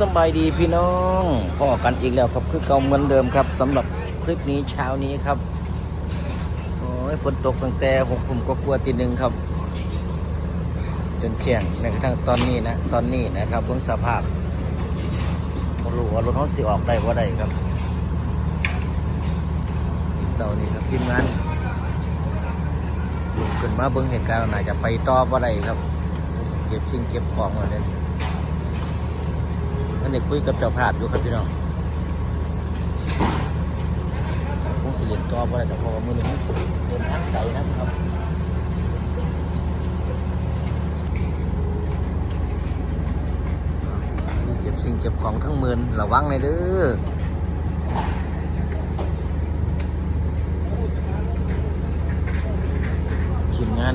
สบายดีพี่น้องพ่อกันอีกแล้วครับคือเก่าเหมือนเดิมครับสำหรับคลิปนี้เช้านี้ครับโอ้ยฝนตกตั้งแต่หกทุ่มก็กลัวตีหนึ่งครับ จนแจ้งในกระทั่งตอนนี้นะตอนนี้นะครับเพิ่งสภาพรู้ว่ารถเขาสิออกได้ว่าได้ครับอีกเสาร์นี้ครับทีมงานลุกขึ้นมาเบิ่งเหตุการณ์น่าจะไปต่อว่าได้ครับ เก็บสิ่งเก็บของมาเลยนั่ นเด็กคุยกับเจ้าภาพอยู่ครับพี่น้องคงสิเรียนต่อบ่ได้แต่พอมือนี้เดินทางไกลนะครับเก็บสิ่งเก็บของทั้งเมือนระวังเลยเด้อทีมงาน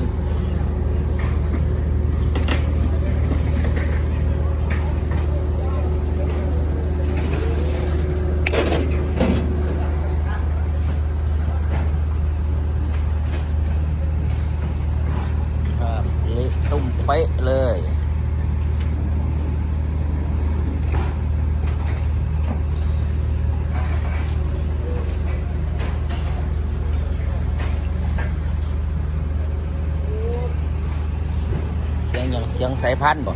ครับเละตุ้มเป๊ะเลย เสียงอย่างเสียงสายพันธุ์บ่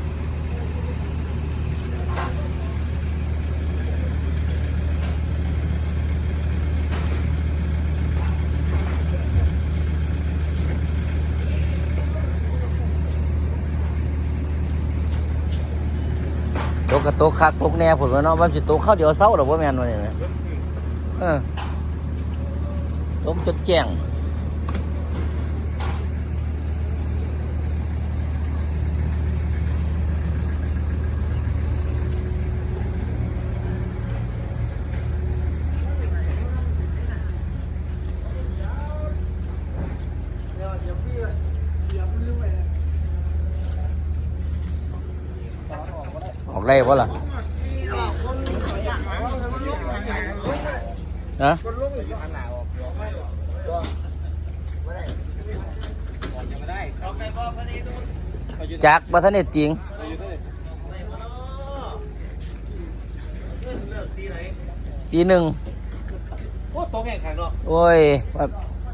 โตกกระโตกคักตกแน่ผลว่าเนาะว่าสิโตกข้าวเดียวเศร้าหรอว่าแม่นวะเนี่ยเออตกจนแจ้ง ออกได้ปะล่ะฮะจากบัทเนตจริงตีหนึ่งโอ้ตกแห่งขังเนาะโอ้ยว่า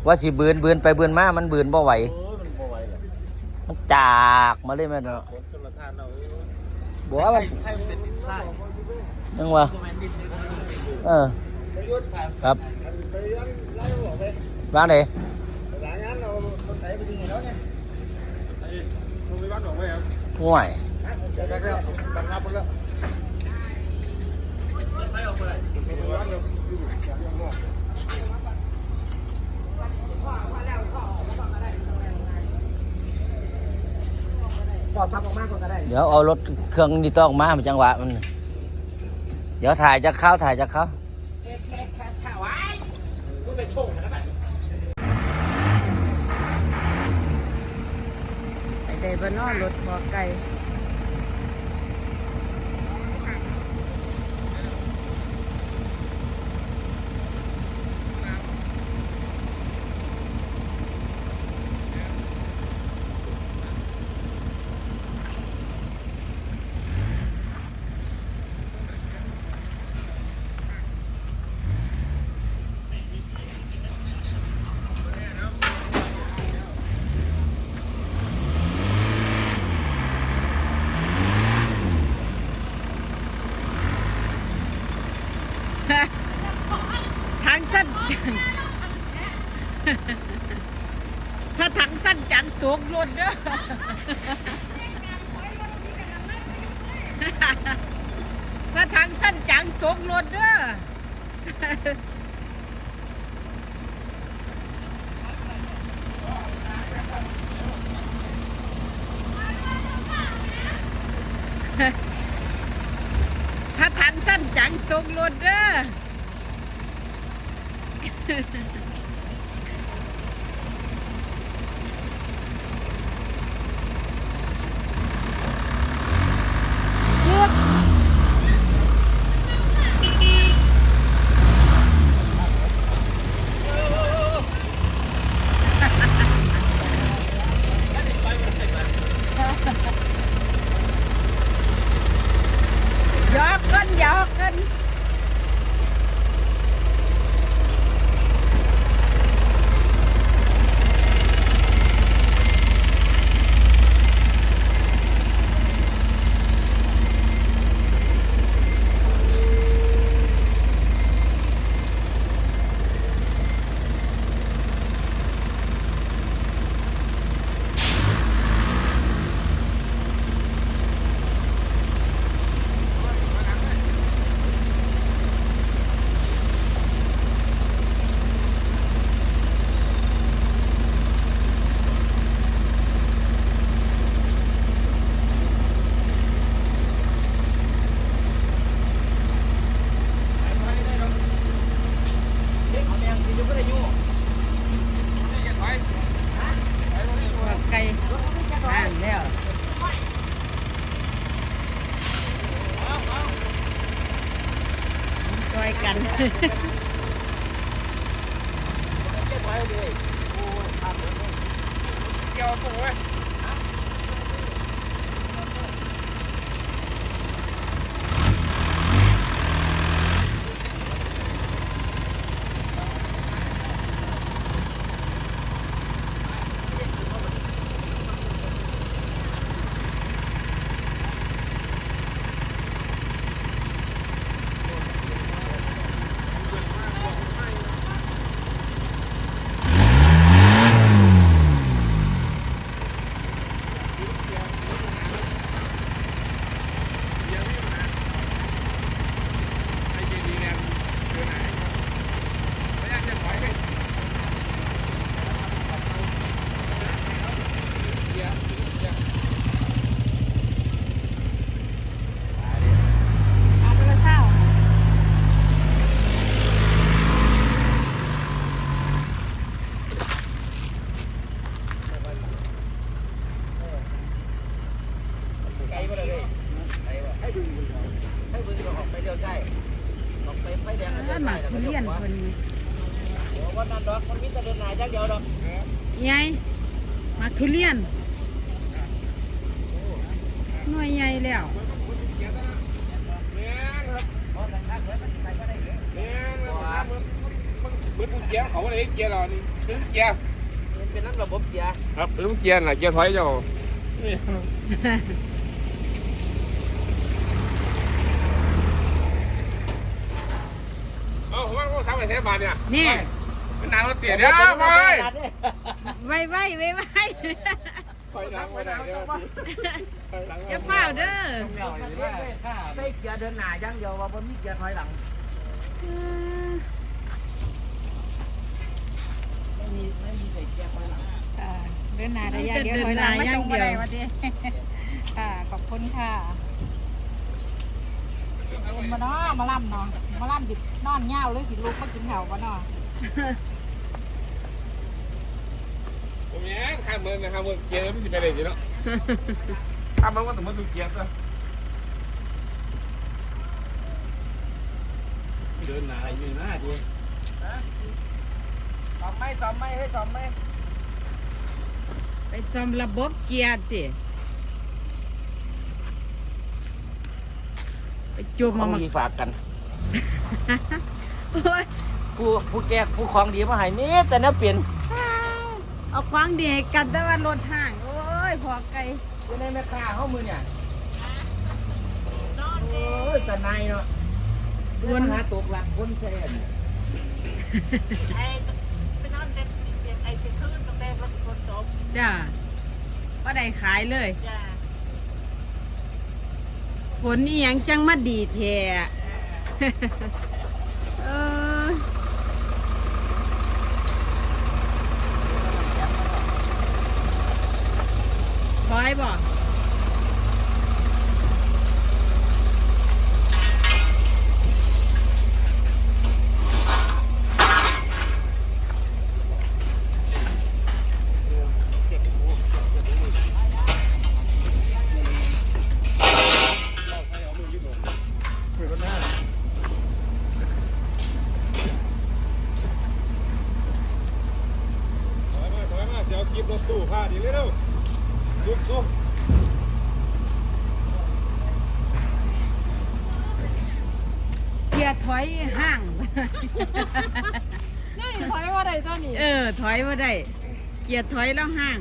ว่าสิบืนบืนไปบืนมา มันบืนบ่ไหวโอ้ยมันบ่ไหวเลยมันจากมาเลยแม่เนาะ บอกว่ามัน ไทยมันเป็นดินทราย นึงว่า โมเมนต์ดินเลย เออ ครับ ไปย้อนไล่บอ เดี๋ยวเอารถเครื่องนี่ต้องมาจังหวะมัน เดี๋ยวถ่ายจะเข้าถ่ายจะเข้าไปได้บ้านนอกรถพอไก่ทางสั้น ถ้าทางสั้นจังต กรถเด้อถ้าทางสั้นจังตกรถเด้อถ้าทางสั้นจังตกรถเด้อ กินยอกกัน หัวไก่อ่านแล้ว จอยกัน เกี่ยวตัวเว้เอาไปละเศร้า ไกลไปเลยไกลว่ะให้บึงให้บึงก็ออกไปเดียวได้ออกไปไฟแดง อ่าหมากทุเรียนคนนี้ วั นนั้นดอกมันมีแต่เดินหน้าอย่างเดียวดอกใหญ่หมากทุเรียนหน่วยใหญ่แล้วมือเกียร์เขาอะไรเกียร์เรานี่ถึงเกียร์มันเป็นน้ำระบบเกียร์ครับถึงเกียร์น่ะเกียร์ถอยเจ้าเอาผมว่าเขาสามไอ้เทปบาทเนี่ยนี่ มันนานเราเตี๋ยเนี่ยไปไว้ไว้ไว้ไว้ไปล้างไปได้เดี๋ยวอย่าเฝ้าเด้อใส่เกียร์เดินหน้าอย่างเดียวว่ามันมีเกียร์ถอยหลังอืมไม่มีไม่มีใส่เกียร์ถอยหลังค่ะเดินหน้าระยะเดียวถอยหลังไม่ตรงไปไหนวะดิค่ะขอบคุณค่ะเอ็นมาเนาะมาล่ำเนาะมาล่ำดินอนเง่าเลยสิลูกมากินแถวมาเนาะ ผมแย่ข้ามเมืองนะครับเมืองเกียร์ไม่สิไปเลยจีเนาะข้ามเมืองว่าแต่มันดูเกียร์ซะเดินหน้าอยู่หน้าดีสอมไม่สอมไม่ให้สอมไม่ไปซ่อมระบบเกียร์ติไปจุ่มขอมางมาดีฝากกันโอ้ย ผู้ผู้แจกผู้ของดีมาให้มีแต่เนี้ยเปลี่ยนเอาควางดีให้กันแต่ว่ารถห่าง โอ้ยพอไกลอยู่ในแม่ค้าเขามือเนี่ยโอ้ยแต่นายเนาะวนหาตกหลักคนแซนจ้าก็ได้ขายเลยผลนี่ยังจังมาดีแท้ เออ ถ อยบ่ยร์ถอยห่าง นี่ถอยว่าใดตัวนี้เออ ถอยมาได้ เกียร์ถอยแล้วห่าง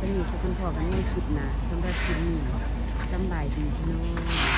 สำหรับ คุณพ่อกันนี่คลิปหนะสำหรับคลิปนี้สำบายดีพี่น้อง